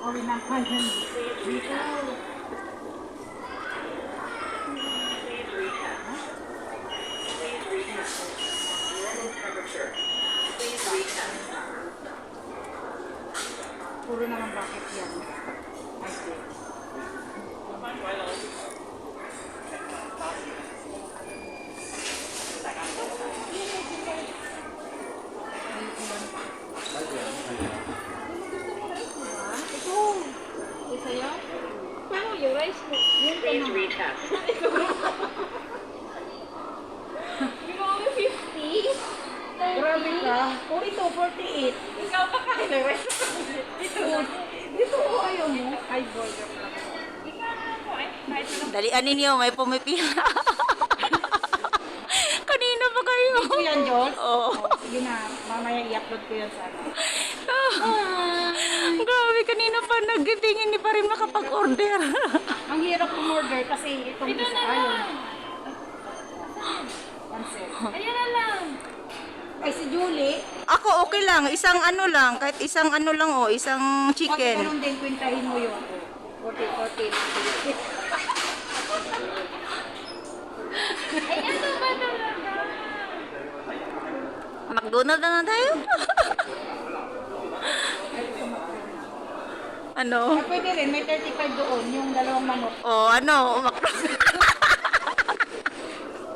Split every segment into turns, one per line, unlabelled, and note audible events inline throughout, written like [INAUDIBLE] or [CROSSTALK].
เอาไปนั่ไข่เพิ่มกูรู้นะมันบอกเกี่ยวอ้เด็ก
rice mo? Yun
ka na. retest.
[LAUGHS] Grabe, 50? Grabe
ka. Oh, ito, 48.
Ikaw pa kain ng rice Ito.
Dito ko ayaw mo. Ay, boy.
Ikaw po eh. Kahit
ano. Dalian ninyo, may pumipila. [LAUGHS] Kanina pa kayo? Ito yan, Joel? Oo.
Sige na, mamaya i-upload ko yan sa ano.
Grabe, kanina pa nagtitingin, hindi pa rin makapag-order. [LAUGHS]
Ang hirap umorder kasi itong Ito isa na lang.
Ayan na lang.
Ay, si Julie.
Ako okay lang, isang ano lang, kahit isang ano lang oh, isang Pag chicken. ganun
din, kwintahin mo yun. 40, 40.
Ay, ano ba talaga?
McDonald's na lang tayo. [LAUGHS] ano?
Ah, pwede rin, may 35 doon, yung dalawang manok.
Oh, ano?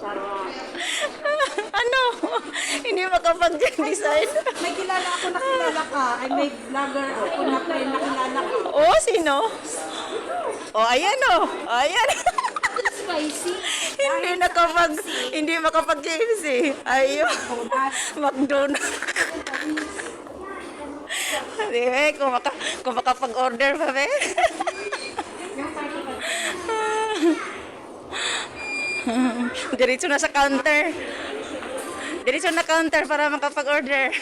Charot. ano? Hindi makapag-design.
May kilala ako na kilala ka. Ay, may vlogger ako na friend na kilala ka.
Oh, sino? Oh, ayan oh. Ayan.
Spicy.
hindi nakapag hindi makapag KFC. Ayun. [LAUGHS] McDonald's. Di ba, kung, maka, kung makapag-order pa ba? [LAUGHS] Diretso na sa counter. Diretso na counter para makapag-order. [LAUGHS]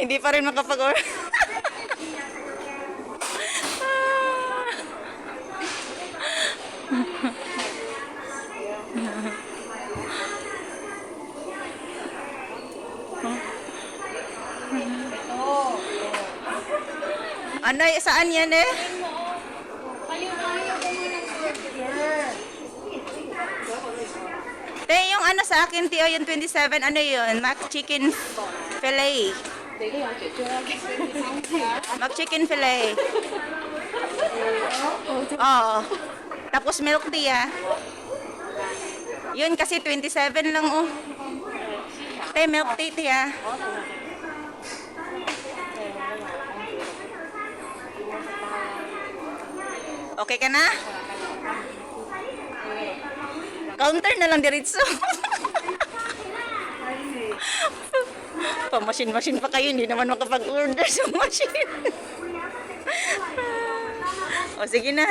Hindi pa rin makapag-order. Ano, saan yan eh? Te, yung ano sa akin, Tio, yung 27, ano yun? Mac chicken fillet. Mac chicken fillet. Oo. Tapos milk tea, ah. Yun kasi 27 lang, oh. Te, milk tea, tea. Okay ka na? Counter na lang diretso. [LAUGHS] Pamasin-masin pa kayo, hindi naman makapag-order sa machine. [LAUGHS] o sige na.